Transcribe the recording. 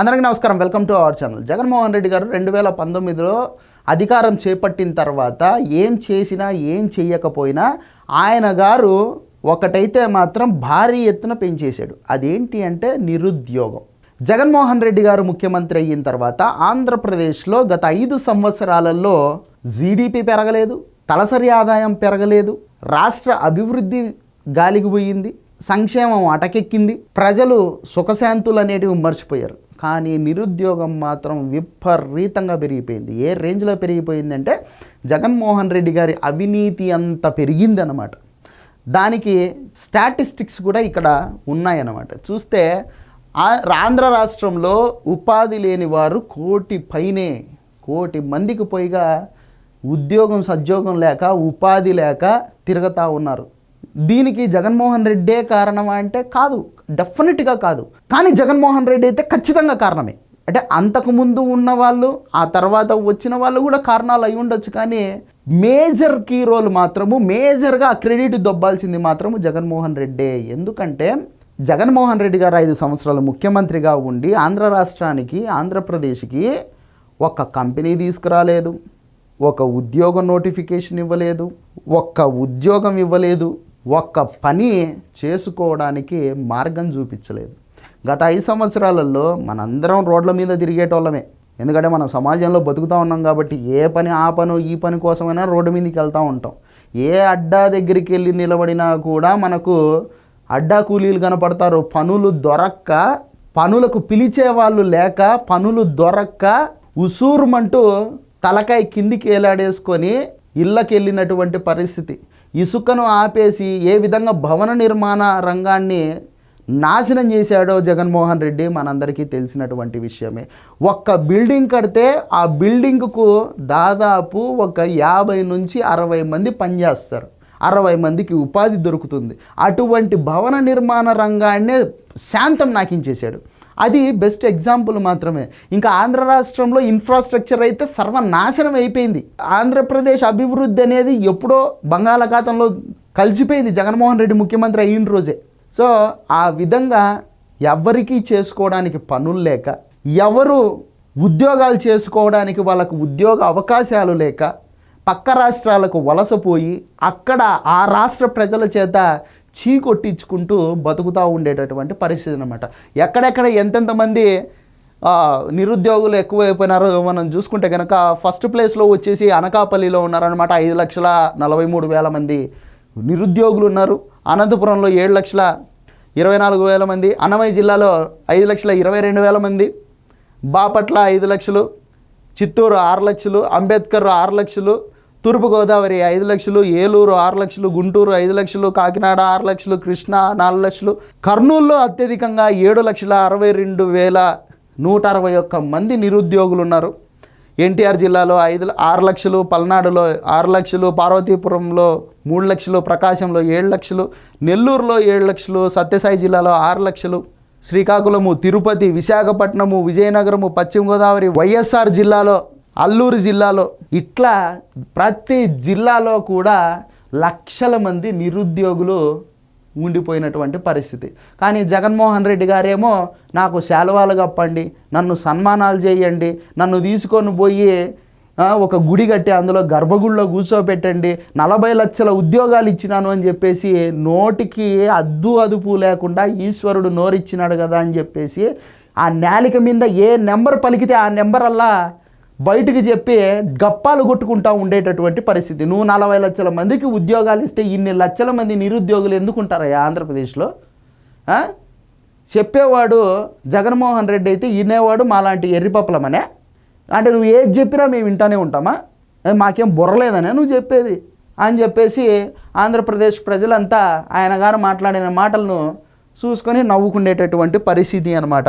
అందరికీ నమస్కారం. Welcome to our channel. Jaganmohan Reddy garu రెండు వేల పంతొమ్మిదిలో అధికారం చేపట్టిన తర్వాత ఏం చేసినా ఏం చేయకపోయినా ఆయన గారు ఒకటైతే మాత్రం భారీ ఎత్తున పెంచేశాడు. అదేంటి అంటే నిరుద్యోగం. జగన్మోహన్ రెడ్డి గారు ముఖ్యమంత్రి అయిన తర్వాత ఆంధ్రప్రదేశ్లో గత ఐదు సంవత్సరాలలో జీడిపి పెరగలేదు తలసరి ఆదాయం పెరగలేదు రాష్ట్ర అభివృద్ధి గాలికి పోయింది సంక్షేమం అటకెక్కింది ప్రజలు సుఖశాంతులు అనేటివి మర్చిపోయారు. కానీ నిరుద్యోగం మాత్రం విపరీతంగా పెరిగిపోయింది. ఏ రేంజ్లో పెరిగిపోయిందంటే జగన్మోహన్ రెడ్డి గారి అవినీతి అంత పెరిగిందన్నమాట. దానికి స్టాటిస్టిక్స్ కూడా ఇక్కడ ఉన్నాయన్నమాట. చూస్తే ఆ- ఆంధ్ర రాష్ట్రంలో ఉపాధి లేని వారు కోటి పైనే కోటి మందికి పైగా ఉద్యోగం సద్యోగం లేక ఉపాధి లేక తిరుగుతూ ఉన్నారు. దీనికి జగన్మోహన్ రెడ్డే కారణమా అంటే కాదు డెఫినెట్గా కాదు. కానీ జగన్మోహన్ రెడ్డి అయితే ఖచ్చితంగా కారణమే. అంటే అంతకుముందు ఉన్న వాళ్ళు ఆ తర్వాత వచ్చిన వాళ్ళు కూడా కారణాలు అయి ఉండొచ్చు కానీ మేజర్ కీ రోల్ మాత్రము మేజర్గా క్రెడిట్ దొబ్బాల్సింది మాత్రము జగన్మోహన్ రెడ్డే. ఎందుకంటే జగన్మోహన్ రెడ్డి గారు ఐదు సంవత్సరాలు ముఖ్యమంత్రిగా ఉండి ఆంధ్ర రాష్ట్రానికి ఆంధ్రప్రదేశ్కి ఒక కంపెనీ తీసుకురాలేదు ఒక ఉద్యోగ నోటిఫికేషన్ ఇవ్వలేదు ఒక్క ఉద్యోగం ఇవ్వలేదు. ఒక్క పని చేసుకోవడానికి మార్గం చూపించలేదు. గత ఐదు సంవత్సరాలలో మనందరం రోడ్ల మీద తిరిగేటోళ్ళమే. ఎందుకంటే మనం సమాజంలో బతుకుతూ ఉన్నాం కాబట్టి ఏ పని ఆ పను ఈ పని కోసమైనా రోడ్డు మీదకి వెళ్తూ ఉంటాం. ఏ అడ్డా దగ్గరికి వెళ్ళి నిలబడినా కూడా మనకు అడ్డా కూలీలు కనపడతారు. పనులు దొరక్క పనులకు పిలిచే వాళ్ళు లేక పనులు దొరక్క ఉసూరుమంటూ తలకాయ కిందికి ఏలాడేసుకొని ఇళ్ళకి వెళ్ళినటువంటి పరిస్థితి. ఇసుకను ఆపేసి ఏ విధంగా భవన నిర్మాణ రంగాన్ని నాశనం చేశాడో జగన్మోహన్ రెడ్డి మనందరికీ తెలిసినటువంటి విషయమే. ఒక్క బిల్డింగ్ కడితే ఆ బిల్డింగ్కు దాదాపు ఒక యాభై నుంచి అరవై మంది పనిచేస్తారు అరవై మందికి ఉపాధి దొరుకుతుంది. అటువంటి భవన నిర్మాణ రంగాన్నే శాంతం నాకించేశాడు. అది బెస్ట్ ఎగ్జాంపుల్ మాత్రమే. ఇంకా ఆంధ్ర రాష్ట్రంలో ఇన్ఫ్రాస్ట్రక్చర్ అయితే సర్వనాశనం అయిపోయింది. ఆంధ్రప్రదేశ్ అభివృద్ధి అనేది ఎప్పుడో బంగాళాఖాతంలో కలిసిపోయింది. జగన్మోహన్ రెడ్డి ముఖ్యమంత్రి అయిన రోజే. సో ఆ విధంగా ఎవరికీ చేసుకోవడానికి పనులు లేక ఎవరు ఉద్యోగాలు చేసుకోవడానికి వాళ్ళకు ఉద్యోగ అవకాశాలు లేక పక్క రాష్ట్రాలకు వలసపోయి అక్కడ ఆ రాష్ట్ర ప్రజల చేత చీ కొట్టించుకుంటూ బతుకుతూ ఉండేటటువంటి పరిస్థితి అనమాట ఎక్కడెక్కడ ఎంతెంతమంది నిరుద్యోగులు ఎక్కువైపోయినారో మనం చూసుకుంటే కనుక ఫస్ట్ ప్లేస్లో వచ్చేసి అనకాపల్లిలో ఉన్నారనమాట ఐదు లక్షల నలభై మూడు వేల మంది నిరుద్యోగులు ఉన్నారు. అనంతపురంలో ఏడు లక్షల ఇరవై నాలుగు వేల మంది అన్నమయ్య జిల్లాలో ఐదు లక్షల ఇరవై రెండు వేల మంది బాపట్ల ఐదు లక్షలు చిత్తూరు ఆరు లక్షలు అంబేద్కర్ ఆరు లక్షలు తూర్పుగోదావరి ఐదు లక్షలు ఏలూరు ఆరు లక్షలు గుంటూరు ఐదు లక్షలు కాకినాడ ఆరు లక్షలు కృష్ణా నాలుగు లక్షలు. కర్నూలులో అత్యధికంగా ఏడు లక్షల అరవై రెండు వేల నూట అరవై ఒక్క మంది నిరుద్యోగులు ఉన్నారు. ఎన్టీఆర్ జిల్లాలో ఐదు ఆరు లక్షలు పల్నాడులో ఆరు లక్షలు పార్వతీపురంలో మూడు లక్షలు ప్రకాశంలో ఏడు లక్షలు నెల్లూరులో ఏడు లక్షలు సత్యసాయి జిల్లాలో ఆరు లక్షలు శ్రీకాకుళము తిరుపతి విశాఖపట్నము విజయనగరము పశ్చిమ గోదావరి వైఎస్ఆర్ జిల్లాలో అల్లూరు జిల్లాలో ఇట్లా ప్రతి జిల్లాలో కూడా లక్షల మంది నిరుద్యోగులు ఉండిపోయినటువంటి పరిస్థితి. కానీ జగన్మోహన్ రెడ్డి గారేమో నాకు శాలువాలు కప్పండి నన్ను సన్మానాలు చేయండి నన్ను తీసుకొని పోయి ఒక గుడి కట్టి అందులో గర్భగుడిలో కూర్చోబెట్టండి నలభై లక్షల ఉద్యోగాలు ఇచ్చినాను అని చెప్పేసి నోటికి అద్దు అదుపు లేకుండా ఈశ్వరుడు నోరిచ్చినాడు కదా అని చెప్పేసి ఆ నేలిక మీద ఏ నెంబర్ పలికితే ఆ నెంబర్ అల్లా బయటికి చెప్పి గప్పాలు కొట్టుకుంటా ఉండేటటువంటి పరిస్థితి. నువ్వు నలభై లక్షల మందికి ఉద్యోగాలు ఇస్తే ఇన్ని లక్షల మంది నిరుద్యోగులు ఎందుకుంటారయ్యా ఆంధ్రప్రదేశ్లో? చెప్పేవాడు జగన్మోహన్ రెడ్డి అయితే వినేవాడు మాలాంటి ఎర్రిపప్పలమనే. అంటే నువ్వు ఏది చెప్పినా మేము వింటానే ఉంటామా? మాకేం బుర్రలేదనే నువ్వు చెప్పేది. అని చెప్పేసి ఆంధ్రప్రదేశ్ ప్రజలంతా ఆయన గారు మాట్లాడిన మాటలను చూసుకొని నవ్వుకునేటటువంటి పరిస్థితి అనమాట